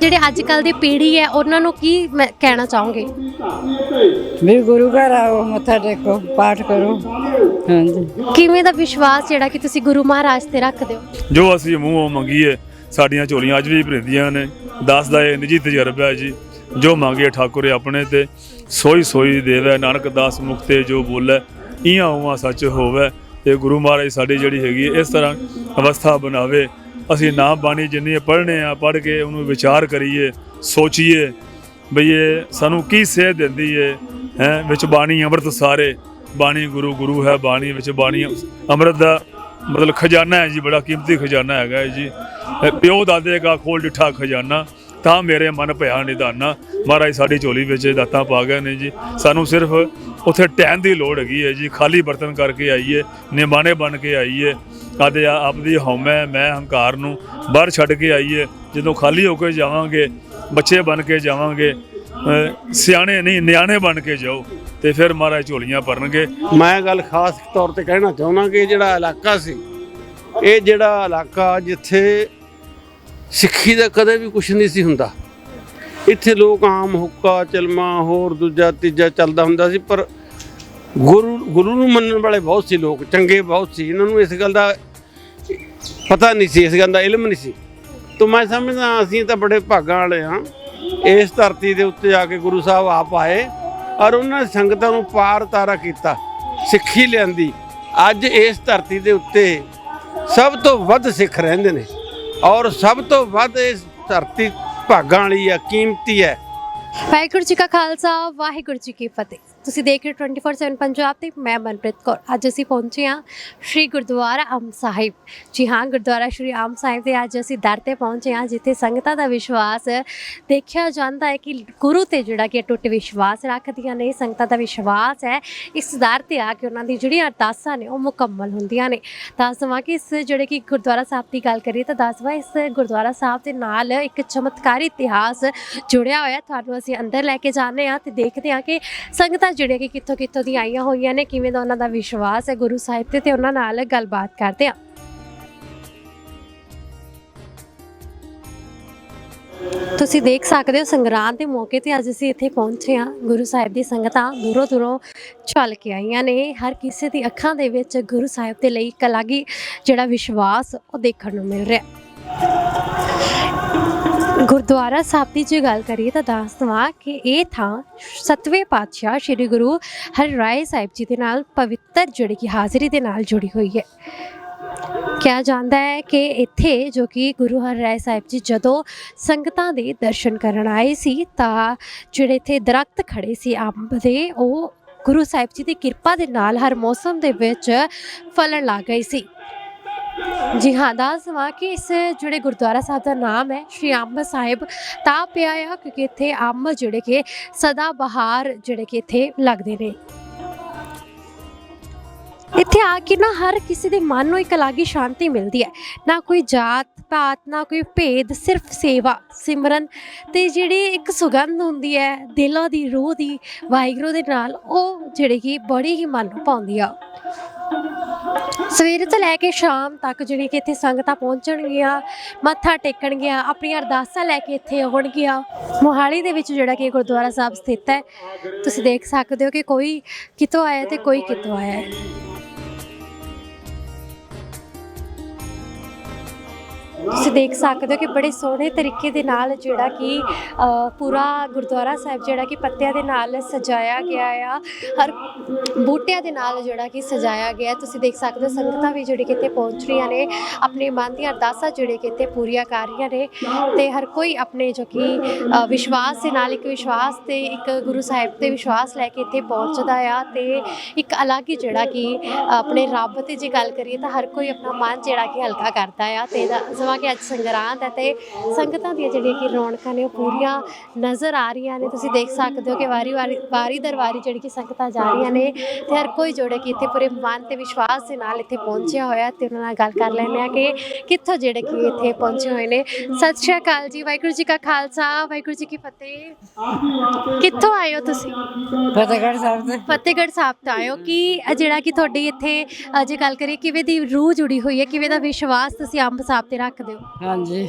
ਜਿਹੜੇ ਅੱਜ ਕੱਲ ਦੀ ਪੀੜ੍ਹੀ ਹੈ ਉਹਨਾਂ ਨੂੰ ਕੀ ਮੈਂ ਕਹਿਣਾ ਚਾਹੋਗੇ? ਵੀ ਗੁਰੂ ਘਰ ਆਓ ਮੱਥਾ ਟੇਕੋ ਪਾਠ ਕਰੋ। ਹਾਂਜੀ। ਕਿਵੇਂ ਦਾ ਵਿਸ਼ਵਾਸ ਜਿਹੜਾ ਕਿ ਤੁਸੀਂ ਗੁਰੂ ਮਹਾਰਾਜ ਤੇ ਰੱਖਦੇ ਹੋ? ਜੋ ਅਸੀਂ ਮੂੰਹੋਂ ਮੰਗੀਏ ਸਾਡੀਆਂ ਝੋਲੀਆਂ ਅੱਜ ਵੀ ਭਰਿੰਦੀਆਂ ਨੇ। ਦੱਸਦਾ ਇਹ ਨਿੱਜੀ ਤਜਰਬਾ ਹੈ ਜੀ। ਜੋ ਮੰਗੇ ਠਾਕੁਰ ਆਪਣੇ ਤੇ ਸੋਈ ਸੋਈ ਦੇਵੈ ਨਾਨਕ ਦਾਸ ਮੁਕਤੇ ਜੋ ਬੋਲੇ ਇਹਾਂ ਉਹਾਂ ਸੱਚ ਹੋਵੇ। ਤੇ ਗੁਰੂ ਮਹਾਰਾਜ ਸਾਡੀ ਜਿਹੜੀ ਹੈਗੀ ਇਸ ਤਰ੍ਹਾਂ ਅਵਸਥਾ ਬਣਾਵੇ। ਅਸੀਂ ਨਾਮ ਬਾਣੀ ਜਿੰਨੀ ਪੜ੍ਹਨੇ ਆ, ਪੜ੍ਹ ਕੇ ਉਹਨੂੰ ਵਿਚਾਰ ਕਰੀਏ, ਸੋਚੀਏ, ਬਈ ਇਹ ਸਾਨੂੰ ਕੀ ਸੇਧ ਦਿੰਦੀ ਹੈ ਹੈ, ਵਿੱਚ ਬਾਣੀ ਅੰਮ੍ਰਿਤ ਸਾਰੇ। ਬਾਣੀ ਗੁਰੂ ਗੁਰੂ ਹੈ ਬਾਣੀ ਵਿੱਚ ਬਾਣੀ ਅੰਮ੍ਰਿਤ ਦਾ ਮਤਲਬ ਖਜ਼ਾਨਾ ਹੈ ਜੀ, ਬੜਾ ਕੀਮਤੀ ਖਜ਼ਾਨਾ ਹੈਗਾ ਹੈ ਜੀ। ਇਹ ਪਿਓ ਦਾਦੇ ਦਾ ਖੋਲ ਡਿਠਾ ਖਜ਼ਾਨਾ। ਤਾਂ ਮੇਰੇ ਮਨ ਭਇਆ ਨਿਧਾਨਾ ਮਹਾਰਾਜ, ਸਾਡੀ ਝੋਲੀ ਵਿੱਚ ਦਾਤਾਂ ਪਾ ਗਏ ਨੇ ਜੀ। ਸਾਨੂੰ ਸਿਰਫ ਉੱਥੇ ਟੈਨ ਦੀ ਲੋੜ ਹੈਗੀ ਹੈ ਜੀ। ਖਾਲੀ ਬਰਤਨ ਕਰਕੇ ਆਈਏ, ਨਿਮਾਣੇ ਬਣ ਕੇ ਆਈਏ। ਆਦੇ ਆਪਦੀ ਹਉਮੈ, ਮੈਂ ਹੰਕਾਰ ਨੂੰ ਬਾਹਰ ਛੱਡ ਕੇ ਆਈਏ। ਜਦੋਂ ਖਾਲੀ ਹੋ ਕੇ ਜਾਵਾਂਗੇ, ਬੱਚੇ ਬਣ ਕੇ ਜਾਵਾਂਗੇ ਸਿਆਣੇ ਨਹੀਂ, ਨਿਆਣੇ ਬਣ ਕੇ ਜਾਓ, ਤੇ ਫਿਰ ਮਹਾਰਾਜ ਝੋਲੀਆਂ ਭਰਨਗੇ। ਮੈਂ ਗੱਲ ਖਾਸ ਤੌਰ ਤੇ ਕਹਿਣਾ ਚਾਹੁੰਦਾ ਕਿ ਜਿਹੜਾ ਇਲਾਕਾ ਸੀ, ਇਹ ਜਿਹੜਾ ਇਲਾਕਾ ਜਿੱਥੇ ਸਿੱਖੀ ਦਾ ਕਦੇ ਵੀ ਕੁਝ ਨਹੀਂ ਸੀ ਹੁੰਦਾ। ਇੱਥੇ ਲੋਕ ਆਮ ਹੁੱਕਾ, ਚਲਮਾ, ਹੋਰ ਦੂਜਾ, ਤੀਜਾ ਚੱਲਦਾ ਹੁੰਦਾ ਸੀ, ਪਰ ਗੁਰੂ ਗੁਰੂ ਨੂੰ ਮੰਨਣ ਵਾਲੇ ਬਹੁਤ ਸੀ ਲੋਕ, ਚੰਗੇ ਬਹੁਤ ਸੀ। ਇਹਨਾਂ ਨੂੰ ਇਸ ਗੱਲ ਦਾ ਪਤਾ ਨਹੀਂ ਸੀ, ਇਸ ਗੱਲ ਦਾ ਇਲਮ ਨਹੀਂ ਸੀ। ਤਾਂ ਮੈਂ ਸਮਝਦਾ ਅਸੀਂ ਤਾਂ ਬੜੇ ਭਾਗਾਂ ਵਾਲੇ ਹਾਂ। ਇਸ ਧਰਤੀ ਦੇ ਉੱਤੇ ਆ ਕੇ ਗੁਰੂ ਸਾਹਿਬ ਆਪ ਆਏ ਔਰ ਉਹਨਾਂ ਸੰਗਤਾਂ ਨੂੰ ਪਾਰ ਤਾਰਾ ਕੀਤਾ, ਸਿੱਖੀ ਲਿਆਂਦੀ। ਅੱਜ ਇਸ ਧਰਤੀ ਦੇ ਉੱਤੇ ਸਭ ਤੋਂ ਵੱਧ ਸਿੱਖ ਰਹਿੰਦੇ ਨੇ। ਔਰ ਸਭ ਤੋਂ ਵੱਧ ਇਸ ਧਰਤੀ ਭਾਗਾਂ ਵਾਲੀ ਆ, ਕੀਮਤੀ ਹੈ। ਵਾਹਿਗੁਰੂ ਜੀ ਕਾ ਖਾਲਸਾ, ਵਾਹਿਗੁਰੂ ਜੀ ਕੀ ਫਤਿਹ। ਤੁਸੀਂ ਦੇਖ ਰਹੇ ਹੋ 24/7 ਪੰਜਾਬ ਤੇ ਮੈਂ ਮਨਪ੍ਰੀਤ ਕੌਰ। ਅੱਜ ਅਸੀਂ ਪਹੁੰਚੇ ਹਾਂ ਸ਼੍ਰੀ ਗੁਰਦੁਆਰਾ ਅੰਬ ਸਾਹਿਬ। ਜੀ ਹਾਂ, ਗੁਰਦੁਆਰਾ ਸ਼੍ਰੀ ਅੰਬ ਸਾਹਿਬ ਦੇ ਅੱਜ ਅਸੀਂ ਦਰ ਤੇ ਪਹੁੰਚੇ ਹਾਂ, ਜਿੱਥੇ ਸੰਗਤਾਂ ਦਾ ਵਿਸ਼ਵਾਸ ਦੇਖਿਆ ਜਾਂਦਾ ਹੈ ਕਿ ਗੁਰੂ ਤੇ ਜਿਹੜਾ ਕਿ ਟੁੱਟ ਵਿਸ਼ਵਾਸ ਰੱਖਦੀਆਂ ਨੇ, ਸੰਗਤਾਂ ਦਾ ਵਿਸ਼ਵਾਸ ਹੈ, ਇਸ ਦਰ ਤੇ ਆ ਕੇ ਉਹਨਾਂ ਦੀ ਜਿਹੜੀਆਂ ਅਰਦਾਸਾਂ ਨੇ, ਉਹ ਮੁਕੰਮਲ ਹੁੰਦੀਆਂ ਨੇ। ਦੱਸ ਦੇਵਾਂ ਕਿ ਇਸ ਜਿਹੜੇ ਕਿ ਗੁਰਦੁਆਰਾ ਸਾਹਿਬ ਦੀ ਗੱਲ ਕਰੀਏ ਤਾਂ ਦੱਸ ਦੇਵਾਂ, ਇਸ ਗੁਰਦੁਆਰਾ ਸਾਹਿਬ ਦੇ ਨਾਲ ਇੱਕ ਚਮਤਕਾਰੀ ਇਤਿਹਾਸ ਜੁੜਿਆ ਹੋਇਆ ਤੁਹਾਨੂੰ ਅਸੀਂ ਅੰਦਰ ਲੈ ਕੇ ਜਾਂਦੇ ਹਾਂ ਤੇ ਦੇਖਦੇ ਹਾਂ ਕਿ ਸੰਗਤਾਂ ਜਿਹੜੀਆਂ ਕਿ ਕਿੱਥੋਂ ਕਿੱਥੋਂ ਦੀ ਆਈਆਂ ਹੋਈਆਂ ਨੇ, ਕਿਵੇਂ ਦਾ ਉਹਨਾਂ ਦਾ ਵਿਸ਼ਵਾਸ ਹੈ ਗੁਰੂ ਸਾਹਿਬ ਤੇ ਤੇ ਉਹਨਾਂ ਨਾਲ ਗੱਲਬਾਤ ਕਰਦੇ ਹਾਂ। ਤੁਸੀਂ ਦੇਖ ਸਕਦੇ ਹੋ ਸੰਗਰਾਂਦ ਦੇ ਮੌਕੇ ਤੇ ਅੱਜ ਅਸੀਂ ਇੱਥੇ ਪਹੁੰਚੇ ਹਾਂ। ਗੁਰੂ ਸਾਹਿਬ ਦੀ ਸੰਗਤਾਂ ਦੂਰੋਂ ਦੂਰੋਂ ਚੱਲ ਕੇ ਆਈਆਂ ਨੇ। ਹਰ ਕਿਸੇ ਦੀ ਅੱਖਾਂ ਦੇ ਵਿੱਚ ਗੁਰੂ ਸਾਹਿਬ ਦੇ ਲਈ ਇੱਕ ਅਲੱਗ ਹੀ ਜਿਹੜਾ ਵਿਸ਼ਵਾਸ ਉਹ ਦੇਖਣ ਨੂੰ ਮਿਲ ਰਿਹਾ। ਗੁਰਦੁਆਰਾ ਸਾਹਿਬ ਦੀ ਜੇ ਗੱਲ ਕਰੀਏ ਤਾਂ ਦੱਸ ਦਵਾਂ ਕਿ ਇਹ ਥਾਂ ਸਤਵੇਂ ਪਾਤਸ਼ਾਹ ਸ੍ਰੀ ਗੁਰੂ ਹਰਿਰਾਏ ਸਾਹਿਬ ਜੀ ਦੇ ਨਾਲ ਪਵਿੱਤਰ ਜਿਹੜੀ ਕਿ ਹਾਜ਼ਰੀ ਦੇ ਨਾਲ ਜੁੜੀ ਹੋਈ ਹੈ। ਕਿਹਾ ਜਾਂਦਾ ਹੈ ਕਿ ਇੱਥੇ ਜੋ ਕਿ ਗੁਰੂ ਹਰਿਰਾਏ ਸਾਹਿਬ ਜੀ ਜਦੋਂ ਸੰਗਤਾਂ ਦੇ ਦਰਸ਼ਨ ਕਰਨ ਆਏ ਸੀ ਤਾਂ ਜਿਹੜੇ ਇੱਥੇ ਦਰਖਤ ਖੜੇ ਸੀ ਅੰਬ ਦੇ, ਉਹ ਗੁਰੂ ਸਾਹਿਬ ਜੀ ਦੀ ਕਿਰਪਾ ਦੇ ਨਾਲ ਹਰ ਮੌਸਮ ਦੇ ਵਿੱਚ ਫਲਣ ਲੱਗ ਗਏ ਸੀ। ਜੀ ਹਾਂ, ਦੱਸ ਦੇਵਾਂ ਕਿ ਇਸ ਜਿਹੜੇ ਗੁਰਦੁਆਰਾ ਸਾਹਿਬ ਦਾ ਨਾਮ ਹੈ, ਸ਼੍ਰੀ ਅੰਬ ਸਾਹਿਬ, ਤਾਂ ਪਿਆ ਆ ਕਿਉਂਕਿ ਇੱਥੇ ਅੰਬ ਜਿਹੜੇ ਕਿ ਸਦਾ ਬਹਾਰ ਜਿਹੜੇ ਕਿ ਇੱਥੇ ਲੱਗਦੇ ਨੇ। ਇੱਥੇ ਆ ਕੇ ਨਾ ਹਰ ਕਿਸੇ ਦੇ ਮਨ ਨੂੰ ਇੱਕ ਅਲੱਗ ਹੀ ਸ਼ਾਂਤੀ ਮਿਲਦੀ ਹੈ। ਨਾ ਕੋਈ ਜਾਤ ਪਾਤ, ਨਾ ਕੋਈ ਭੇਦ, ਸਿਰਫ ਸੇਵਾ, ਸਿਮਰਨ ਤੇ ਜਿਹੜੀ ਇੱਕ ਸੁਗੰਧ ਹੁੰਦੀ ਹੈ, ਦਿਲਾਂ ਦੀ, ਰੂਹ ਦੀ, ਵਾਹਿਗੁਰੂ ਦੇ ਨਾਲ, ਉਹ ਜਿਹੜੀ ਕਿ ਬੜੀ ਹੀ ਮਨ ਨੂੰ ਪਾਉਂਦੀ ਆ। ਸਵੇਰੇ ਤੋਂ ਲੈ ਕੇ ਸ਼ਾਮ ਤੱਕ ਜਿਹੜੀ ਕਿ ਇੱਥੇ ਸੰਗਤਾਂ ਪਹੁੰਚਣਗੀਆਂ, ਮੱਥਾ ਟੇਕਣਗੀਆਂ, ਆਪਣੀਆਂ ਅਰਦਾਸਾਂ ਲੈ ਕੇ ਇੱਥੇ ਆਉਣਗੀਆਂ। ਮੋਹਾਲੀ ਦੇ ਵਿੱਚ ਜਿਹੜਾ ਕਿ ਗੁਰਦੁਆਰਾ ਸਾਹਿਬ ਸਥਿਤ ਹੈ, ਤੁਸੀਂ ਦੇਖ ਸਕਦੇ ਹੋ ਕਿ ਕੋਈ ਕਿਤੋਂ ਆਇਆ ਤੇ ਕੋਈ ਕਿਤੋਂ ਆਇਆ ਹੈ। ਤੁਸੀਂ ਦੇਖ ਸਕਦੇ ਹੋ ਕਿ ਬੜੇ ਸੋਹਣੇ ਤਰੀਕੇ ਦੇ ਨਾਲ ਜਿਹੜਾ ਕਿ ਪੂਰਾ ਗੁਰਦੁਆਰਾ ਸਾਹਿਬ ਜਿਹੜਾ ਕਿ ਪੱਤਿਆਂ ਦੇ ਨਾਲ ਸਜਾਇਆ ਗਿਆ ਆ। ਹਰ ਬੂਟਿਆਂ ਦੇ ਨਾਲ ਜਿਹੜਾ ਕਿ ਸਜਾਇਆ ਗਿਆ। ਤੁਸੀਂ ਦੇਖ ਸਕਦੇ ਹੋ ਸੰਗਤਾਂ ਵੀ ਜਿਹੜੀ ਕਿ ਇੱਥੇ ਪਹੁੰਚ ਰਹੀਆਂ ਨੇ। ਆਪਣੇ ਮਨ ਦੀਆਂ ਅਰਦਾਸਾਂ ਜਿਹੜੇ ਕਿਤੇ ਪੂਰੀਆਂ ਕਰ ਰਹੀਆਂ ਨੇ। ਤੇ ਹਰ ਕੋਈ ਆਪਣੇ ਜੋ ਕਿ ਵਿਸ਼ਵਾਸ ਦੇ ਨਾਲ ਇੱਕ ਵਿਸ਼ਵਾਸ ਤੇ ਇੱਕ ਗੁਰੂ ਸਾਹਿਬ ਤੇ ਵਿਸ਼ਵਾਸ ਲੈ ਕੇ ਇੱਥੇ ਪਹੁੰਚਦਾ ਆ। ਤੇ ਇੱਕ ਅਲੱਗ ਹੀ ਜਿਹੜਾ ਕਿ ਆਪਣੇ ਰੱਬ ਤੇ ਜੇ ਗੱਲ ਕਰੀਏ ਤਾਂ ਹਰ ਕੋਈ ਆਪਣਾ ਮਨ ਜਿਹੜਾ ਕਿ ਹਲਕਾ ਕਰਦਾ ਆ। ਤੇ ਸਮਾਂ ਕਿ ਅੱਜ ਸੰਗਰਾਂਦ ਹੈ ਤੇ ਸੰਗਤਾਂ ਦੀਆਂ ਜਿਹੜੀਆਂ ਕਿ ਰੌਣਕਾਂ ਨੇ ਉਹ ਪੂਰੀਆਂ ਨਜ਼ਰ ਆ ਰਹੀਆਂ ਨੇ। ਤੁਸੀਂ ਦੇਖ ਸਕਦੇ ਹੋ ਕਿ ਵਾਰੀ ਵਾਰੀ ਵਾਰੀ ਦਰ ਵਾਰੀ ਜਿਹੜੀ ਕਿ ਸੰਗਤਾਂ ਜਾ ਰਹੀਆਂ ਨੇ ਤੇ ਹਰ ਕੋਈ ਜੋੜੇ ਕਿ ਇੱਥੇ ਪੂਰੇ ਮਨ ਤੇ ਵਿਸ਼ਵਾਸ ਦੇ ਨਾਲ ਇੱਥੇ ਪਹੁੰਚਿਆ ਹੋਇਆ ਤੇ ਉਹਨਾਂ ਨਾਲ ਗੱਲ ਕਰ ਲੈਂਦੇ ਆ ਕਿ ਕਿੱਥੋਂ ਜਿਹੜੇ ਕਿ ਇੱਥੇ ਪਹੁੰਚੇ ਹੋਏ ਨੇ। ਸਤਿ ਸ਼੍ਰੀ ਅਕਾਲ ਜੀ ਵਾਹਿਗੁਰੂ ਜੀ ਕਾ ਖਾਲਸਾ ਵਾਹਿਗੁਰੂ ਜੀ ਕੀ ਫਤਿਹ। ਕਿੱਥੋਂ ਆਏ ਹੋ ਤੁਸੀਂ? ਫਤਿਹਗੜ੍ਹ ਸਾਹਿਬ ਦੇ ਫਤਿਹਗੜ੍ਹ ਸਾਹਿਬ ਤੋਂ ਆਏ ਹੋ। ਕਿ ਜਿਹੜਾ ਕਿ ਤੁਹਾਡੀ ਇੱਥੇ ਜੇ ਗੱਲ ਕਰੀਏ ਕਿਵੇਂ ਦੀ ਰੂਹ ਜੁੜੀ ਹੋਈ ਹੈ? ਕਿਵੇਂ ਦਾ ਵਿਸ਼ਵਾਸ ਤੁਸੀਂ ਅੰਬ ਸਾਹਿਬ ਤੇ ਰੱਖਦੇ ਹੋ? ਹਾਂਜੀ।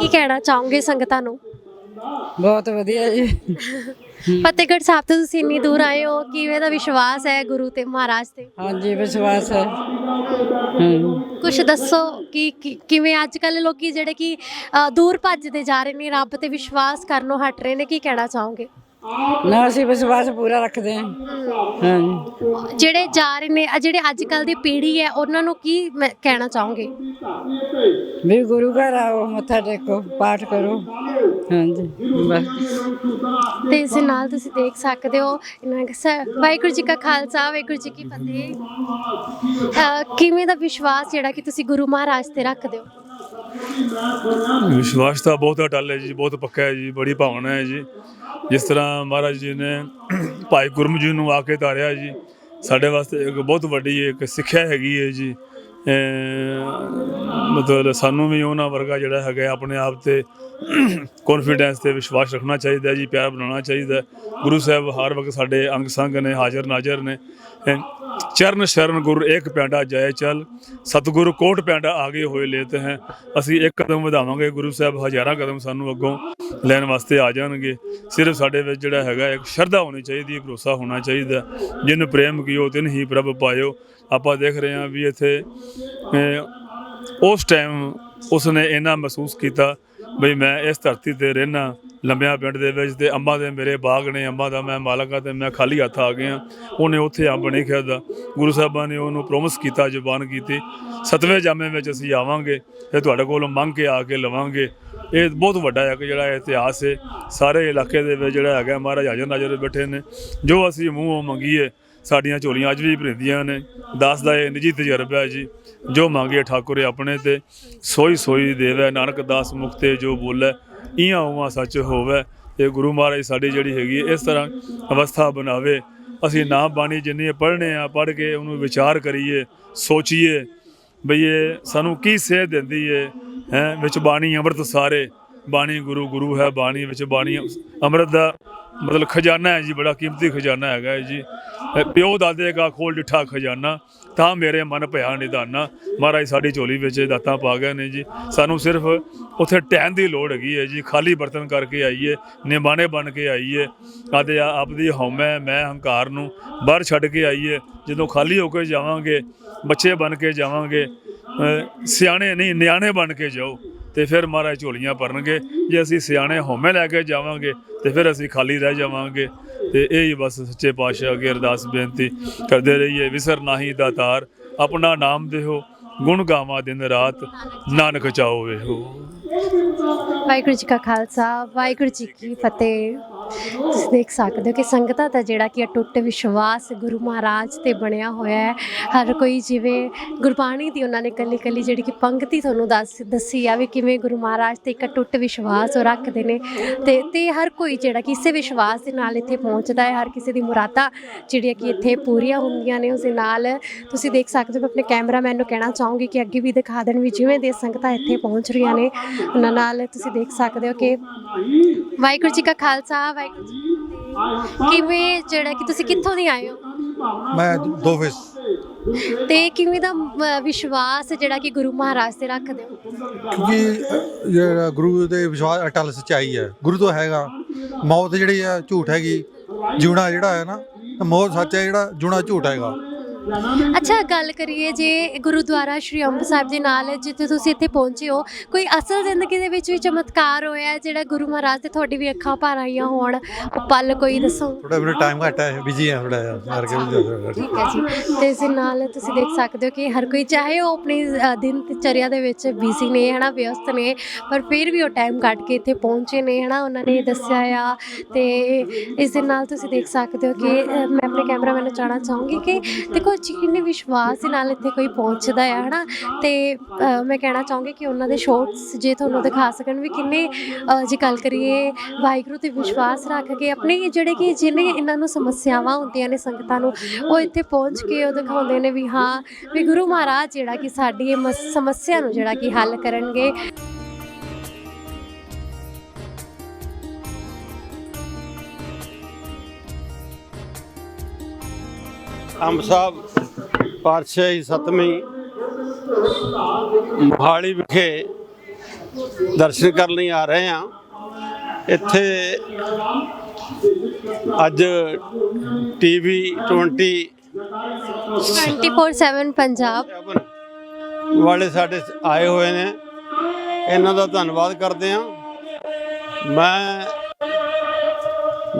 ਕੀ ਕਹਿਣਾ ਚਾਹੋਗੇ ਸੰਗਤਾਂ ਨੂੰ? ਬਹੁਤ ਵਧੀਆ ਜੀ। ਫਤਿਹਗੜ੍ਹ ਸਾਹਿਬ ਤੋਂ ਤੁਸੀਂ ਇੰਨੀ ਦੂਰ ਆਏ ਹੋ ਕਿਵੇਂ ਦਾ ਵਿਸ਼ਵਾਸ ਹੈ ਗੁਰੂ ਤੇ ਮਹਾਰਾਜ ਤੇ? ਹਾਂਜੀ ਵਿਸ਼ਵਾਸ ਹੈ। ਹਾਂ। ਕੁਝ ਦੱਸੋ ਕਿ ਕਿ- ਕਿਵੇਂ ਅੱਜ ਕੱਲ ਲੋਕੀ ਜਿਹੜੇ ਕਿ ਅ, ਦੂਰ ਭੱਜਦੇ ਜਾ ਰਹੇ ਨੇ ਰੱਬ ਤੇ ਵਿਸ਼ਵਾਸ ਕਰਨੋਂ ਹਟ ਰਹੇ ਨੇ ਕੀ ਕਹਿਣਾ ਚਾਹੋਗੇ? ਨਾ ਅਸੀਂ ਵਿਸ਼ਵਾਸ ਪੂਰਾ ਰੱਖਦੇ ਹਾਂ। ਹਾਂਜੀ। ਜਿਹੜੇ ਜਾ ਰਹੇ ਨੇ ਜਿਹੜੇ ਅੱਜ ਕੱਲ ਦੀ ਪੀੜ੍ਹੀ ਹੈ ਉਹਨਾਂ ਨੂੰ ਕੀ ਮੈਂ ਕਹਿਣਾ ਚਾਹੋਗੇ? ਵੀ ਗੁਰੂ ਘਰ ਆਓ ਮੱਥਾ ਟੇਕੋ ਪਾਠ ਕਰੋ। ਹਾਂਜੀ ਬਸ। ਤੇ ਇਸ ਦੇ ਨਾਲ ਤੁਸੀਂ ਦੇਖ ਸਕਦੇ ਹੋ ਇਹਨਾਂ ਦਾ ਸ- ਵਾਹਿਗੁਰੂ ਜੀ ਕਾ ਖਾਲਸਾ ਵਾਹਿਗੁਰੂ ਜੀ ਕੀ ਫਤਿਹ। ਕਿਵੇਂ ਦਾ ਵਿਸ਼ਵਾਸ ਜਿਹੜਾ ਕਿ ਤੁਸੀਂ ਗੁਰੂ ਮਹਾਰਾਜ ਤੇ ਰੱਖਦੇ ਹੋ? ਵਿਸ਼ਵਾਸ ਤਾਂ ਬਹੁਤ ਅਟਲ ਹੈ ਜੀ, ਬਹੁਤ ਪੱਕਾ ਹੈ ਜੀ, ਬੜੀ ਭਾਵਨਾ ਹੈ ਜੀ। ਜਿਸ ਤਰ੍ਹਾਂ ਮਹਾਰਾਜ ਜੀ ਨੇ ਭਾਈ ਗੁਰਮ ਜੀ ਨੂੰ ਆ ਕੇ ਧਾਰਿਆ ਜੀ, ਸਾਡੇ ਵਾਸਤੇ ਇੱਕ ਬਹੁਤ ਵੱਡੀ ਇੱਕ ਸਿੱਖਿਆ ਹੈਗੀ ਹੈ ਜੀ। ਮਤਲਬ ਸਾਨੂੰ ਵੀ ਉਹਨਾਂ ਵਰਗਾ ਜਿਹੜਾ ਹੈਗਾ ਆਪਣੇ ਆਪ ਤੇ ਕੌਨਫੀਡੈਂਸ ਤੇ ਵਿਸ਼ਵਾਸ ਰੱਖਣਾ ਚਾਹੀਦਾ ਜੀ, ਪਿਆਰ ਬਣਾਉਣਾ ਚਾਹੀਦਾ ਗੁਰੂ ਸਾਹਿਬ ਹਰ ਵਕਤ ਸਾਡੇ ਅੰਗ ਸੰਗ ਨੇ ਹਾਜ਼ਰ ਨਾਜ਼ਰ ਨੇ। ਚਰਨ ਸ਼ਰਨ ਗੁਰ ਇੱਕ ਪਿਆਡਾ ਜਾਏ ਚਲ, ਸਤਿਗੁਰੂ ਕੋਟ ਪਿਆਡਾ ਆਗੇ ਹੋਏ ਲੇਤੇ ਹੈ। ਅਸੀਂ ਇੱਕ ਕਦਮ ਵਧਾਵਾਂਗੇ ਗੁਰੂ ਸਾਹਿਬ, ਹਜ਼ਾਰਾਂ ਕਦਮ ਸਾਨੂੰ ਅੱਗੋਂ ਲੈਣ ਵਾਸਤੇ ਆ ਜਾਣਗੇ। ਸਿਰਫ ਸਾਡੇ ਵਿੱਚ ਜਿਹੜਾ ਹੈਗਾ, ਇੱਕ ਸ਼ਰਧਾ ਹੋਣੀ ਚਾਹੀਦੀ ਹੈ ਭਰੋਸਾ ਹੋਣਾ ਚਾਹੀਦਾ। ਜਿਨ ਪ੍ਰੇਮ ਕੀਓ, ਤਿਨ ਹੀ ਪ੍ਰਭ ਪਾਇਓ। ਆਪਾਂ ਦੇਖ ਰਹੇ ਹਾਂ ਵੀ ਇੱਥੇ ਉਸ ਟਾਈਮ ਉਸਨੇ ਇਹਨਾਂ ਮਹਿਸੂਸ ਕੀਤਾ ਬਈ ਮੈਂ ਇਸ ਧਰਤੀ ਤੇ ਰਹਿਣਾ ਲੰਬਿਆਂ ਪਿੰਡ ਦੇ ਵਿੱਚ ਤੇ ਅੰਬਾਂ ਦੇ ਮੇਰੇ ਬਾਗ ਨੇ, ਅੰਬਾਂ ਦਾ ਮੈਂ ਮਾਲਕ ਆ ਤੇ ਮੈਂ ਖਾਲੀ ਹੱਥ ਆ ਗਿਆ। ਉਹਨੇ ਉੱਥੇ ਅੰਬ ਨਹੀਂ ਖਾਦਾ ਗੁਰੂ ਸਾਹਿਬਾਂ ਨੇ ਉਹਨੂੰ ਪ੍ਰੋਮਿਸ ਕੀਤਾ, ਜ਼ੁਬਾਨ ਕੀਤੀ, ਸਤਵੇਂ ਜਾਮੇ ਵਿੱਚ ਅਸੀਂ ਆਵਾਂਗੇ ਤੇ ਤੁਹਾਡੇ ਕੋਲੋਂ ਮੰਗ ਕੇ ਆ ਕੇ ਲਵਾਂਗੇ। ਇਹ ਬਹੁਤ ਵੱਡਾ ਇੱਕ ਜਿਹੜਾ ਇਤਿਹਾਸ ਹੈ ਸਾਰੇ ਇਲਾਕੇ ਦੇ ਵਿੱਚ ਜਿਹੜਾ ਹੈਗਾ ਮਹਾਰਾਜ ਹਾਜ਼ਰ ਨਾਜ਼ਰ ਬੈਠੇ ਨੇ। ਜੋ ਅਸੀਂ ਮੂੰਹੋਂ ਮੰਗੀਏ ਸਾਡੀਆਂ ਝੋਲੀਆਂ ਅੱਜ ਵੀ ਭਰਿੰਦੀਆਂ ਨੇ। ਦਾਸ ਦਾ ਇਹ ਨਿੱਜੀ ਤਜਰਬਾ ਹੈ ਜੀ। ਜੋ ਮੰਗੇ ਠਾਕੁਰ ਆਪਣੇ ਤੇ। ਸੋਈ ਸੋਈ ਦੇਵੇ, ਨਾਨਕ ਦਾਸ ਮੁਕਤੇ ਜੋ ਬੋਲੇ ਇਆਂ ਉਵਾਂ ਸੱਚ ਹੋਵੇ। ਤੇ ਗੁਰੂ ਮਹਾਰਾਜ ਸਾਡੀ ਜਿਹੜੀ ਹੈਗੀ ਇਸ ਤਰ੍ਹਾਂ ਅਵਸਥਾ ਬਣਾਵੇ। ਅਸੀਂ ਨਾਮ ਬਾਣੀ ਜਿੰਨੀ ਪੜ੍ਹਨੇ ਆ, ਪੜ੍ਹ ਕੇ ਉਹਨੂੰ ਵਿਚਾਰ ਕਰੀਏ, ਸੋਚੀਏ, ਬਈ ਇਹ ਸਾਨੂੰ ਕੀ ਸੇਧ ਦਿੰਦੀ ਏ, ਹੈ, ਵਿੱਚ ਬਾਣੀ ਅੰਮ੍ਰਿਤ ਸਾਰੇ। ਬਾਣੀ ਗੁਰੂ ਗੁਰੂ ਹੈ ਬਾਣੀ ਵਿੱਚ ਬਾਣੀ ਅੰਮ੍ਰਿਤ ਦਾ ਮਤਲਬ ਖਜ਼ਾਨਾ ਹੈ ਜੀ, ਬੜਾ ਕੀਮਤੀ ਖਜ਼ਾਨਾ ਹੈਗਾ ਹੈ ਜੀ। ਪਿਓ ਦਾਦੇ ਦਾ ਖੋਲ ਡਿਠਾ ਖਜ਼ਾਨਾ, ਤਾਂ ਮੇਰੇ ਮਨ ਭਇਆ ਨਿਦਾਨਾ। ਮਹਾਰਾਜ ਸਾਡੀ ਝੋਲੀ ਵਿੱਚ ਦਾਤਾਂ ਪਾ ਗਏ ਨੇ ਜੀ। ਸਾਨੂੰ ਸਿਰਫ ਉੱਥੇ ਟਹਿਣ ਦੀ ਲੋੜ ਹੈਗੀ ਹੈ ਜੀ। ਖਾਲੀ ਬਰਤਨ ਕਰਕੇ ਆਈਏ, ਨਿਮਾਣੇ ਬਣ ਕੇ ਆਈਏ। ਆਦੇ ਆਪਦੀ ਹਉਮੈ ਮੈਂ ਹੰਕਾਰ ਨੂੰ ਬਾਹਰ ਛੱਡ ਕੇ ਆਈਏ। ਜਦੋਂ ਖਾਲੀ ਹੋ ਕੇ ਜਾਵਾਂਗੇ, ਬੱਚੇ ਬਣ ਕੇ ਜਾਵਾਂਗੇ ਸਿਆਣੇ ਨਹੀਂ, ਨਿਆਣੇ ਬਣ ਕੇ ਜਾਓ। ਤੇ ਫਿਰ ਮਹਾਰਾਜ ਝੋਲੀਆਂ ਭਰਨਗੇ। ਜੇ ਅਸੀਂ ਸਿਆਣੇ ਹੋਮੇ ਲੈ ਕੇ ਜਾਵਾਂਗੇ, ਤੇ ਫਿਰ ਅਸੀਂ ਖਾਲੀ ਰਹਿ ਜਾਵਾਂਗੇ। ਤੇ ਇਹ ਹੀ ਬਸ ਸੱਚੇ ਪਾਤਸ਼ਾਹ ਅੱਗੇ ਅਰਦਾਸ ਬੇਨਤੀ ਕਰਦੇ ਰਹੀਏ। ਵਿਸਰ ਨਾਹੀ ਦਾਤਾਰ ਆਪਣਾ ਨਾਮ ਦੇਹੋ ਗੁਣ ਗਾਵਾਂ ਦਿਨ ਰਾਤ, ਨਾਨਕ ਚਾਓ ਵੇਹੋ। ਵਾਹਿਗੁਰੂ ਜੀ ਕਾ ਖਾਲਸਾ, ਵਾਹਿਗੁਰੂ ਜੀ ਕੀ ਫਤਿਹ। ਤੁਸੀਂ ਦੇਖ ਸਕਦੇ ਹੋ ਕਿ ਸੰਗਤਾਂ ਦਾ ਜਿਹੜਾ ਕਿ ਅਟੁੱਟ ਵਿਸ਼ਵਾਸ ਗੁਰੂ ਮਹਾਰਾਜ ਤੇ ਬਣਿਆ ਹੋਇਆ ਹੈ। ਹਰ ਕੋਈ ਜਿਵੇਂ ਗੁਰਬਾਣੀ ਦੀ ਉਹਨਾਂ ਨੇ ਕੱਲੀ ਕੱਲੀ ਜਿਹੜੀ ਕਿ ਪੰਕਤੀ ਤੁਹਾਨੂੰ ਦੱਸ, ਦੱਸੀ ਆ ਵੀ ਕਿਵੇਂ ਗੁਰੂ ਮਹਾਰਾਜ ਤੇ ਇੱਕ ਅਟੁੱਟ ਵਿਸ਼ਵਾਸ ਉਹ ਰੱਖਦੇ ਨੇ। ਤੇ ਤੇ ਹਰ ਕੋਈ ਜਿਹੜਾ ਕਿ ਇਸੇ ਵਿਸ਼ਵਾਸ ਦੇ ਨਾਲ ਇੱਥੇ ਪਹੁੰਚਦਾ ਹੈ। ਹਰ ਕਿਸੇ ਦੀ ਮੁਰਾਦਾਂ ਜਿਹੜੀਆਂ ਕਿ ਇੱਥੇ ਪੂਰੀਆਂ ਹੁੰਦੀਆਂ ਨੇ ਉਸ ਦੇ ਨਾਲ। ਤੁਸੀਂ ਦੇਖ ਸਕਦੇ ਹੋ, ਮੈਂ ਆਪਣੇ ਕੈਮਰਾਮੈਨ ਨੂੰ ਕਹਿਣਾ ਚਾਹੂੰਗੀ ਕਿ ਅੱਗੇ ਵੀ ਦਿਖਾ ਦੇਣ ਵੀ ਜਿਵੇਂ ਦੇ ਸੰਗਤਾਂ ਇੱਥੇ ਪਹੁੰਚ ਰਹੀਆਂ ਨੇ। ਉਹਨਾਂ ਨਾਲ ਤੁਸੀਂ ਦੇਖ ਸਕਦੇ ਹੋ ਕਿ ਵਾਹਿਗੁਰੂ ਜੀ ਕਾ ਖਾਲਸਾ ਵਾਹਿਗੁਰੂ ਜੀ ਕੀ ਫਤਿਹ। ਕਿਵੇਂ ਜਿਹੜਾ ਕਿ ਤੁਸੀਂ ਕਿੱਥੋਂ ਦੀ ਆਏ ਹੋ? ਮੈਂ ਦੋ ਫੇਸ ਤੇ ਕਿਵੇਂ ਦਾ ਅ, ਵਿਸ਼ਵਾਸ ਜਿਹੜਾ ਕਿ ਗੁਰੂ ਮਹਾਰਾਜ ਤੇ ਰੱਖਦੇ ਹੋ? ਕਿਉਂਕਿ ਅ, ਜਿਹੜਾ ਗੁਰੂ ਦੇ ਵਿਸ਼ਵਾਸ ਅਟਲ ਸੱਚਾਈ ਹੈ। ਗੁਰੂ ਤੋਂ ਹੈਗਾ। ਮੌਤ ਜਿਹੜੀ ਹੈ ਝੂਠ ਹੈਗੀ। ਜਿਉਣਾ ਜਿਹੜਾ ਹੈ ਨਾ ਤਾਂ ਮੌਤ ਸੱਚ ਹੈ ਜਿਹੜਾ ਜਿਉਣਾ ਝੂਠ ਹੈਗਾ। ਅੱਛਾ ਗੱਲ ਕਰੀਏ ਜੇ ਗੁਰਦੁਆਰਾ ਸ਼੍ਰੀ ਅੰਮ੍ਰਿਤ ਸਾਹਿਬ ਦੇ ਨਾਲ ਜਿੱਥੇ ਤੁਸੀਂ ਇੱਥੇ ਪਹੁੰਚੇ ਹੋ ਕੋਈ ਅਸਲ ਜ਼ਿੰਦਗੀ ਦੇ ਵਿੱਚ ਵੀ ਚਮਤਕਾਰ ਹੋਇਆ ਜਿਹੜਾ ਗੁਰੂ ਮਹਾਰਾਜ ਤੇ ਤੁਹਾਡੀ ਵੀ ਅੱਖਾਂ ਭਰ ਆਈਆਂ ਹੋਣ? ਪਲ ਕੋਈ ਦੱਸੋ। ਥੋੜਾ ਮੇਰਾ ਟਾਈਮ ਘੱਟ ਹੈ ਬਿਜ਼ੀ ਹੈ ਥੋੜਾ ਜਿਹਾ ਕਰਕੇ ਵੀ। ਠੀਕ ਹੈ ਜੀ। ਤੇ ਇਸ ਨਾਲ ਤੁਸੀਂ ਦੇਖ ਸਕਦੇ ਹੋ ਕਿ ਹਰ ਕੋਈ ਚਾਹੇ ਉਹ ਆਪਣੀ ਅ, ਦਿਨ ਚਰਿਆ ਦੇ ਵਿੱਚ ਬਿਜ਼ੀ ਨੇ ਹਨਾ ਵਿਅਸਤ ਨੇ ਪਰ ਫਿਰ ਵੀ ਉਹ ਟਾਈਮ ਕੱਢ ਕੇ ਇੱਥੇ ਪਹੁੰਚੇ ਨੇ ਹਨਾ ਉਹਨਾਂ ਨੇ ਦੱਸਿਆ ਆ। ਤੇ ਇਸ ਦੇ ਨਾਲ ਤੁਸੀਂ ਦੇਖ ਸਕਦੇ ਹੋ ਕਿ ਅ, ਮੈਂ ਆਪਣੇ ਕੈਮਰਾਮੈਨ ਨੂੰ ਚਾਹਣਾ ਚਾਹੂੰਗੀ ਕਿ ਦੇਖੋ ਜਿੰਨੇ ਵਿਸ਼ਵਾਸ ਦੇ ਨਾਲ ਇੱਥੇ ਕੋਈ ਪਹੁੰਚਦਾ ਆ ਹਨਾ? ਤੇ ਅ, ਮੈਂ ਕਹਿਣਾ ਚਾਹੂੰਗੀ ਕਿ ਉਹਨਾਂ ਦੇ ਸ਼ੋਰਟਸ ਜੇ ਤੁਹਾਨੂੰ ਦਿਖਾ ਸਕਣ ਵੀ ਕਿੰਨੇ ਜੇ ਗੱਲ ਕਰੀਏ ਵਾਹਿਗੁਰੂ ਤੇ ਵਿਸ਼ਵਾਸ ਰੱਖ ਕੇ ਆਪਣੇ ਜਿਹੜੇ ਕਿ ਜਿਹਨੇ ਇਹਨਾਂ ਨੂੰ ਸਮੱਸਿਆਵਾਂ ਹੁੰਦੀਆਂ ਨੇ ਸੰਗਤਾਂ ਨੂੰ ਉਹ ਇੱਥੇ ਪਹੁੰਚ ਕੇ ਉਹ ਦਿਖਾਉਂਦੇ ਨੇ ਵੀ ਹਾਂ ਵੀ ਗੁਰੂ ਮਹਾਰਾਜ ਜਿਹੜਾ ਕਿ ਸਾਡੀ ਇਹ ਮਸ- ਸਮੱਸਿਆ ਨੂੰ ਜਿਹੜਾ ਕਿ ਹੱਲ ਕਰਨਗੇ। ਅੰਬ ਸਾਹਿਬ ਪਾਤਸ਼ਾਹੀ ਸਤਵੀਂ ਮੋਹਾਲੀ ਵਿਖੇ ਦਰਸ਼ਨ ਕਰਨ ਲਈ ਆ ਰਹੇ ਹਾਂ। ਇੱਥੇ ਅੱਜ ਟੀਵੀ 20 24/7 ਪੰਜਾਬ। ਵਾਲੇ ਸਾਡੇ ਆਏ ਹੋਏ ਨੇ। ਇਹਨਾਂ ਦਾ ਧੰਨਵਾਦ ਕਰਦੇ ਹਾਂ। ਮੈਂ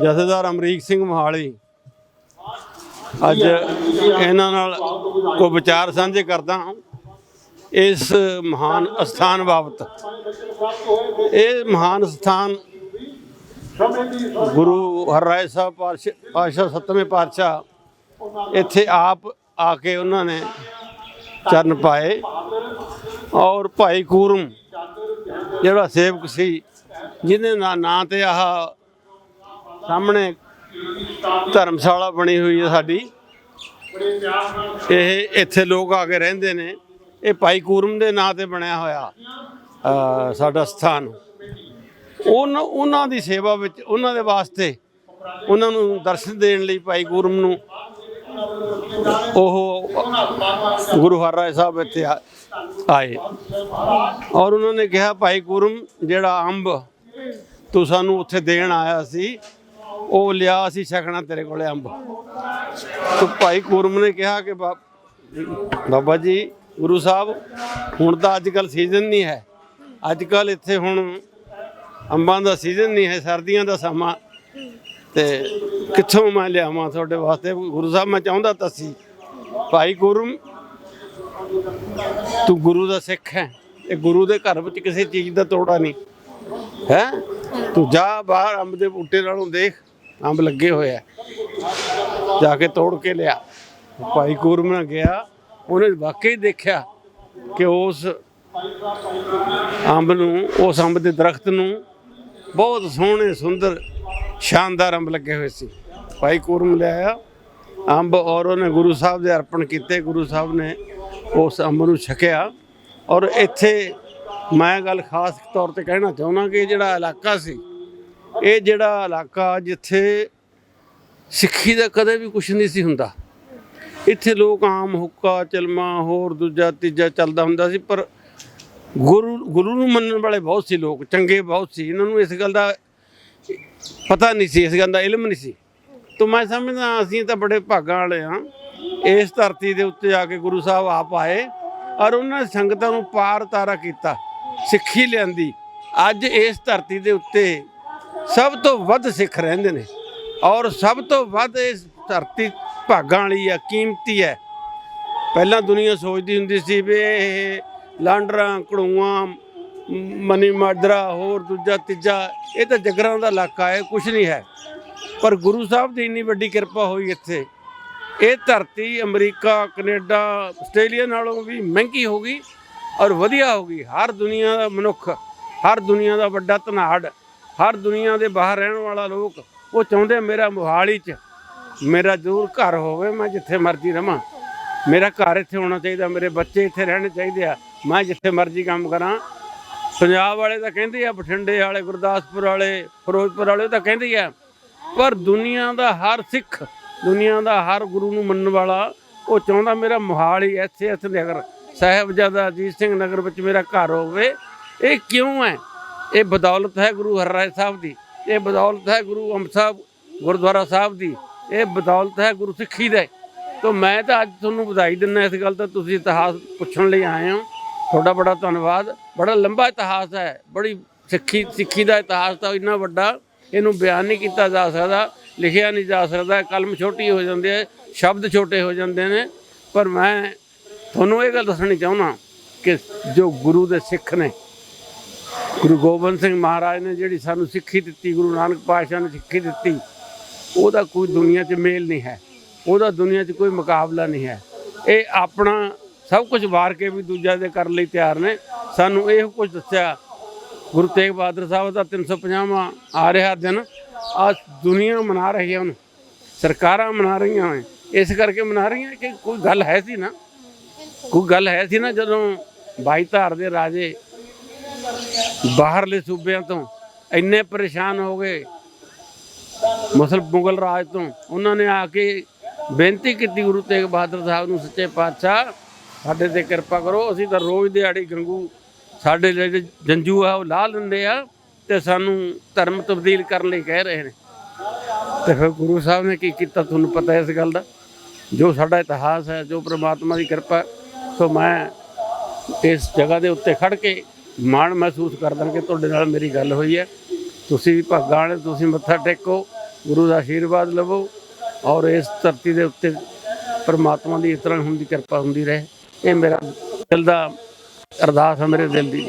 ਜਥੇਦਾਰ ਅਮਰੀਕ ਸਿੰਘ ਮੋਹਾਲੀ ਅੱਜ ਇਹਨਾਂ ਨਾਲ ਕੋ ਵਿਚਾਰ ਸਾਂਝੇ ਕਰਦਾ ਹਾਂ। ਇਸ ਮਹਾਨ ਅਸਥਾਨ ਬਾਬਤ। ਇਹ ਮਹਾਨ ਸਥਾਨ ਗੁਰੂ ਹਰਰਾਏ ਸਾਹਿਬ ਪਾਤਸ਼ਾਹ ਪਾਤਸ਼ਾਹ, ਸੱਤਵੇਂ ਪਾਤਸ਼ਾਹ ਇੱਥੇ ਆਪ ਆ ਕੇ ਉਹਨਾਂ ਨੇ ਚਰਨ ਪਾਏ ਔਰ ਭਾਈ ਕੂਰਮ, ਜਿਹੜਾ ਸੇਵਕ ਸੀ, ਜਿਹਦੇ ਨਾਂ ਨਾਂ ਤੇ ਆਹ ਸਾਹਮਣੇ ਧਰਮਸ਼ਾਲਾ ਬਣੀ ਹੋਈ ਹੈ ਸਾਡੀ। ਇਹ ਇੱਥੇ ਲੋਕ ਆ ਕੇ ਰਹਿੰਦੇ ਨੇ। ਇਹ ਭਾਈ ਕੂਰਮ ਦੇ ਨਾਂ ਤੇ ਬਣਿਆ ਹੋਇਆ ਸਾਡਾ ਸਥਾਨ। ਉਹਨਾਂ ਉਹਨਾਂ ਦੀ ਸੇਵਾ ਵਿੱਚ, ਉਹਨਾਂ ਦੇ ਵਾਸਤੇ ਉਹਨਾਂ ਨੂੰ ਦਰਸ਼ਨ ਦੇਣ ਲਈ ਭਾਈ ਕੂਰਮ ਨੂੰ ਉਹ ਗੁਰੂ ਹਰਰਾਏ ਸਾਹਿਬ ਇੱਥੇ ਆ- ਆਏ। ਔਰ ਉਹਨਾਂ ਨੇ ਕਿਹਾ, ਭਾਈ ਕੂਰਮ, ਜਿਹੜਾ ਅੰਬ ਤੂੰ ਸਾਨੂੰ ਉੱਥੇ ਦੇਣ ਆਇਆ ਸੀ ਉਹ ਲਿਆ ਅਸੀਂ ਛਕਣਾ ਤੇਰੇ ਕੋਲੇ ਅੰਬ। ਤੇ ਭਾਈ ਕੂਰਮ ਨੇ ਕਿਹਾ ਕਿ ਬਾ- ਬਾਬਾ ਜੀ, ਗੁਰੂ ਸਾਹਿਬ, ਹੁਣ ਤਾਂ ਅੱਜ ਕੱਲ ਸੀਜ਼ਨ ਨਹੀਂ ਹੈ। ਅੱਜ ਕੱਲ ਇੱਥੇ ਹੁਣ ਅੰਬਾਂ ਦਾ ਸੀਜ਼ਨ ਨਹੀਂ ਹੈ, ਸਰਦੀਆਂ ਦਾ ਸਮਾਂ। ਤੇ ਕਿੱਥੋਂ ਮੈਂ ਲਿਆਵਾਂ ਤੁਹਾਡੇ ਵਾਸਤੇ? ਗੁਰੂ ਸਾਹਿਬ, ਮੈਂ ਚਾਹੁੰਦਾ ਤਾਂ ਸੀ। ਭਾਈ ਗੁਰਮ ਤੂੰ ਗੁਰੂ ਦਾ ਸਿੱਖ ਹੈ। ਇਹ ਗੁਰੂ ਦੇ ਘਰ ਵਿੱਚ ਕਿਸੇ ਚੀਜ਼ ਦਾ ਤੋੜਾ ਨਹੀਂ। ਹੈ? ਤੂੰ ਜਾ ਬਾਹਰ ਅੰਬ ਦੇ ਬੂਟੇ ਨਾਲੋਂ ਦੇਖ। ਅੰਬ ਲੱਗੇ ਹੋਏ ਆ। ਜਾ ਕੇ ਤੋੜ ਕੇ ਲਿਆ। ਭਾਈ ਗੁਰਮ ਨੇ ਗਿਆ। ਉਹਨੇ ਵਾਕਈ ਦੇਖਿਆ ਕਿ ਉਸ ਅੰਬ ਨੂੰ, ਉਸ ਅੰਬ ਦੇ ਦਰਖਤ ਨੂੰ ਬਹੁਤ ਸੋਹਣੇ, ਸੁੰਦਰ, ਸ਼ਾਨਦਾਰ ਅੰਬ ਲੱਗੇ ਹੋਏ ਸੀ। ਭਾਈ ਕੂਰਮ ਲਿਆਇਆ ਅੰਬ ਔਰ ਉਹਨੇ ਗੁਰੂ ਸਾਹਿਬ ਦੇ ਅਰਪਣ ਕੀਤੇ। ਗੁਰੂ ਸਾਹਿਬ ਨੇ ਉਸ ਅੰਬ ਨੂੰ ਛਕਿਆ। ਔਰ ਇੱਥੇ ਮੈਂ ਗੱਲ ਖਾਸ ਤੌਰ ਤੇ ਕਹਿਣਾ ਚਾਹੁੰਦਾ ਕਿ ਜਿਹੜਾ ਇਲਾਕਾ ਸੀ ਇਹ ਜਿਹੜਾ ਇਲਾਕਾ ਜਿੱਥੇ ਸਿੱਖੀ ਦਾ ਕਦੇ ਵੀ ਕੁਝ ਨਹੀਂ ਸੀ ਹੁੰਦਾ। ਇੱਥੇ ਲੋਕ ਆਮ ਹੁੱਕਾ, ਚਲਮਾ, ਹੋਰ ਦੂਜਾ, ਤੀਜਾ ਚੱਲਦਾ ਹੁੰਦਾ ਸੀ, ਪਰ ਗੁਰੂ ਗੁਰੂ ਨੂੰ ਮੰਨਣ ਵਾਲੇ ਬਹੁਤ ਸੀ ਲੋਕ, ਚੰਗੇ ਬਹੁਤ ਸੀ। ਇਹਨਾਂ ਨੂੰ ਇਸ ਗੱਲ ਦਾ ਪਤਾ ਨਹੀਂ ਸੀ, ਇਸ ਗੱਲ ਦਾ ਇਲਮ ਨਹੀਂ ਸੀ। ਤਾਂ ਮੈਂ ਸਮਝਦਾ ਅਸੀਂ ਤਾਂ ਬੜੇ ਭਾਗਾਂ ਵਾਲੇ ਹਾਂ। ਇਸ ਧਰਤੀ ਦੇ ਉੱਤੇ ਆ ਕੇ ਗੁਰੂ ਸਾਹਿਬ ਆਪ ਆਏ ਔਰ ਉਹਨਾਂ ਸੰਗਤਾਂ ਨੂੰ ਪਾਰ ਤਾਰਾ ਕੀਤਾ, ਸਿੱਖੀ ਲਿਆਂਦੀ। ਅੱਜ ਇਸ ਧਰਤੀ ਦੇ ਉੱਤੇ ਸਭ ਤੋਂ ਵੱਧ ਸਿੱਖ ਰਹਿੰਦੇ ਨੇ। ਔਰ ਸਭ ਤੋਂ ਵੱਧ ਇਸ ਧਰਤੀ ਭਾਗਾਂ ਵਾਲੀ ਆ, ਕੀਮਤੀ ਹੈ ਪਹਿਲਾਂ ਦੁਨੀਆ ਸੋਚਦੀ ਹੁੰਦੀ ਸੀ ਵੀ ਇਹ ਲਾਂਡਰਾਂ ਕੜੂਆਂ ਮਨੀ ਮਾਜਰਾ, ਹੋਰ ਦੂਜਾ, ਤੀਜਾ, ਇਹ ਤਾਂ ਜਗਰਾਂ ਦਾ ਇਲਾਕਾ ਹੈ ਕੁਝ ਨਹੀਂ ਹੈ। ਪਰ ਗੁਰੂ ਸਾਹਿਬ ਦੀ ਇੰਨੀ ਵੱਡੀ ਕਿਰਪਾ ਹੋਈ ਇੱਥੇ। ਇਹ ਧਰਤੀ ਅਮਰੀਕਾ, ਕੈਨੇਡਾ, ਆਸਟ੍ਰੇਲੀਆ ਨਾਲੋਂ ਵੀ ਮਹਿੰਗੀ ਹੋ ਗਈ ਔਰ ਵਧੀਆ ਹੋ ਗਈ। ਹਰ ਦੁਨੀਆ ਦਾ ਮਨੁੱਖ, ਹਰ ਦੁਨੀਆ ਦਾ ਵੱਡਾ ਧਨਾੜ ਹਰ ਦੁਨੀਆ ਦੇ ਬਾਹਰ ਰਹਿਣ ਵਾਲਾ ਲੋਕ, ਉਹ ਚਾਹੁੰਦੇ ਆ ਮੇਰਾ ਮੋਹਾਲੀ 'ਚ ਮੇਰਾ ਜ਼ਰੂਰ ਘਰ ਹੋਵੇ, ਮੈਂ ਜਿੱਥੇ ਮਰਜ਼ੀ ਰਵਾਂ। ਮੇਰਾ ਘਰ ਇੱਥੇ ਹੋਣਾ ਚਾਹੀਦਾ, ਮੇਰੇ ਬੱਚੇ ਇੱਥੇ ਰਹਿਣੇ ਚਾਹੀਦੇ ਆ, ਮੈਂ ਜਿੱਥੇ ਮਰਜ਼ੀ ਕੰਮ ਕਰਾਂ। ਪੰਜਾਬ ਵਾਲੇ ਤਾਂ ਕਹਿੰਦੇ ਆ, ਬਠਿੰਡੇ ਵਾਲੇ, ਗੁਰਦਾਸਪੁਰ ਵਾਲੇ, ਫਿਰੋਜ਼ਪੁਰ ਵਾਲੇ ਤਾਂ ਕਹਿੰਦੇ ਆ, ਪਰ ਦੁਨੀਆ ਦਾ ਹਰ ਸਿੱਖ, ਦੁਨੀਆ ਦਾ ਹਰ ਗੁਰੂ ਨੂੰ ਮੰਨਣ ਵਾਲਾ, ਉਹ ਚਾਹੁੰਦਾ ਮੇਰਾ ਮੋਹਾਲੀ ਇੱਥੇ ਇੱਥੇ ਨਗਰ, ਸਾਹਿਬਜ਼ਾਦਾ ਅਜੀਤ ਸਿੰਘ ਨਗਰ ਵਿੱਚ ਮੇਰਾ ਘਰ ਹੋਵੇ। ਇਹ ਕਿਉਂ ਹੈ? ਇਹ ਬਦੌਲਤ ਹੈ ਗੁਰੂ ਹਰਰਾਏ ਸਾਹਿਬ ਦੀ, ਇਹ ਬਦੌਲਤ ਹੈ ਗੁਰੂ ਅੰਬ ਸਾਹਿਬ, ਗੁਰਦੁਆਰਾ ਸਾਹਿਬ ਦੀ, ਇਹ ਬਦੌਲਤ ਹੈ ਗੁਰੂ ਸਿੱਖੀ ਦੇ। ਤਾਂ ਮੈਂ ਤਾਂ ਅੱਜ ਤੁਹਾਨੂੰ ਵਧਾਈ ਦਿੰਦਾ ਇਸ ਗੱਲ ਦਾ, ਤੁਸੀਂ ਇਤਿਹਾਸ ਪੁੱਛਣ ਲਈ ਆਏ ਹੋ। ਤੁਹਾਡਾ ਬੜਾ ਧੰਨਵਾਦ। ਬੜਾ ਲੰਬਾ ਇਤਿਹਾਸ ਹੈ। ਬੜੀ ਸਿੱਖੀ ਸਿੱਖੀ ਦਾ ਇਤਿਹਾਸ ਤਾਂ ਇੰਨਾ ਵੱਡਾ, ਇਹਨੂੰ ਬਿਆਨ ਨਹੀਂ ਕੀਤਾ ਜਾ ਸਕਦਾ, ਲਿਖਿਆ ਨਹੀਂ ਜਾ ਸਕਦਾ। ਕਲਮ ਛੋਟੀ ਹੋ ਜਾਂਦੀ ਹੈ ਸ਼ਬਦ ਛੋਟੇ ਹੋ ਜਾਂਦੇ ਨੇ। ਪਰ ਮੈਂ ਤੁਹਾਨੂੰ ਇਹ ਗੱਲ ਦੱਸਣੀ ਚਾਹੁੰਦਾ ਕਿ ਜੋ ਗੁਰੂ ਦੇ ਸਿੱਖ ਨੇ ਗੁਰੂ ਗੋਬਿੰਦ ਸਿੰਘ ਮਹਾਰਾਜ ਨੇ ਜਿਹੜੀ ਸਾਨੂੰ ਸਿੱਖੀ ਦਿੱਤੀ, ਗੁਰੂ ਨਾਨਕ ਪਾਤਸ਼ਾਹ ਨੇ ਸਿੱਖੀ ਦਿੱਤੀ, ਉਹਦਾ ਕੋਈ ਦੁਨੀਆ 'ਚ ਮੇਲ ਨਹੀਂ ਹੈ, ਉਹਦਾ ਦੁਨੀਆ 'ਚ ਕੋਈ ਮੁਕਾਬਲਾ ਨਹੀਂ ਹੈ। ਇਹ ਆਪਣਾ ਸਭ ਕੁਝ ਵਾਰ ਕੇ ਵੀ ਦੂਜਾ ਦੇ ਕਰਨ ਲਈ ਤਿਆਰ ਨੇ। ਸਾਨੂੰ ਇਹ ਕੁਝ ਦੱਸਿਆ ਗੁਰੂ ਤੇਗ ਬਹਾਦਰ ਸਾਹਿਬ ਦਾ 350ਵਾਂ ਆ ਰਿਹਾ ਦਿਨ। ਆ ਦੁਨੀਆ ਮਨਾ ਰਹੀ ਹੈ ਉਹਨੂੰ, ਸਰਕਾਰਾਂ ਮਨਾ ਰਹੀਆਂ ਨੇ। ਇਸ ਕਰਕੇ ਮਨਾ ਰਹੀਆਂ ਕਿ ਕੋਈ ਗੱਲ ਹੈ ਸੀ ਨਾ, ਕੋਈ ਗੱਲ ਹੈ ਸੀ ਨਾ ਜਦੋਂ ਬਾਈ ਧਾਰ ਦੇ ਰਾਜੇ ਬਾਹਰਲੇ ਸੂਬਿਆਂ ਤੋਂ ਇੰਨੇ ਪਰੇਸ਼ਾਨ ਹੋ ਗਏ। ਮੁਸਲ ਮੁਗਲ ਰਾਜ ਤੋਂ ਉਹਨਾਂ ਨੇ ਆ ਕੇ ਬੇਨਤੀ ਕੀਤੀ ਗੁਰੂ ਤੇਗ ਬਹਾਦਰ ਸਾਹਿਬ ਨੂੰ, ਸੱਚੇ ਪਾਤਸ਼ਾਹ, ਸਾਡੇ ਤੇ ਕਿਰਪਾ ਕਰੋ, ਅਸੀਂ ਤਾਂ ਰੋਜ਼ ਦਿਹਾੜੀ ਗੰਗੂ, ਸਾਡੇ ਜਿਹੜੇ ਜੰਜੂ ਆ, ਉਹ ਲਾਹ ਲੈਂਦੇ ਆ ਤੇ ਸਾਨੂੰ ਧਰਮ ਤਬਦੀਲ ਕਰਨ ਲਈ ਕਹਿ ਰਹੇ ਨੇ। ਤੇ ਫਿਰ ਗੁਰੂ ਸਾਹਿਬ ਨੇ ਕੀ ਕੀਤਾ? ਤੁਹਾਨੂੰ ਪਤਾ ਇਸ ਗੱਲ ਦਾ? ਜੋ ਸਾਡਾ ਇਤਿਹਾਸ ਹੈ, ਜੋ ਪ੍ਰਮਾਤਮਾ ਦੀ ਕਿਰਪਾ, ਸੋ ਮੈਂ ਇਸ ਜਗ੍ਹਾ ਦੇ ਉੱਤੇ ਖੜ ਕੇ ਮਾਣ ਮਹਿਸੂਸ ਕਰਦਾ ਕਿ ਤੁਹਾਡੇ ਨਾਲ ਮੇਰੀ ਗੱਲ ਹੋਈ ਹੈ। ਤੁਸੀਂ ਵੀ ਭਾਗਾਂ ਵਾਲੇ ਤੁਸੀਂ ਮੱਥਾ ਟੇਕੋ ਗੁਰੂ ਦਾ ਆਸ਼ੀਰਵਾਦ ਲਵੋ ਔਰ ਇਸ ਧਰਤੀ ਦੇ ਉੱਤੇ ਪਰਮਾਤਮਾ ਦੀ ਇਸ ਤਰ੍ਹਾਂ ਹੁੰਦੀ ਕਿਰਪਾ ਹੁੰਦੀ ਰਹੇ। ਇਹ ਮੇਰਾ ਦਿਲ ਦਾ ਅਰਦਾਸ ਹੈ ਮੇਰੇ ਦਿਲ ਦੀ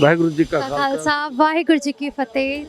ਵਾਹਿਗੁਰੂ ਜੀ ਕਾ ਖਾਲਸਾ ਵਾਹਿਗੁਰੂ ਜੀ ਕੀ ਫਤਿਹ।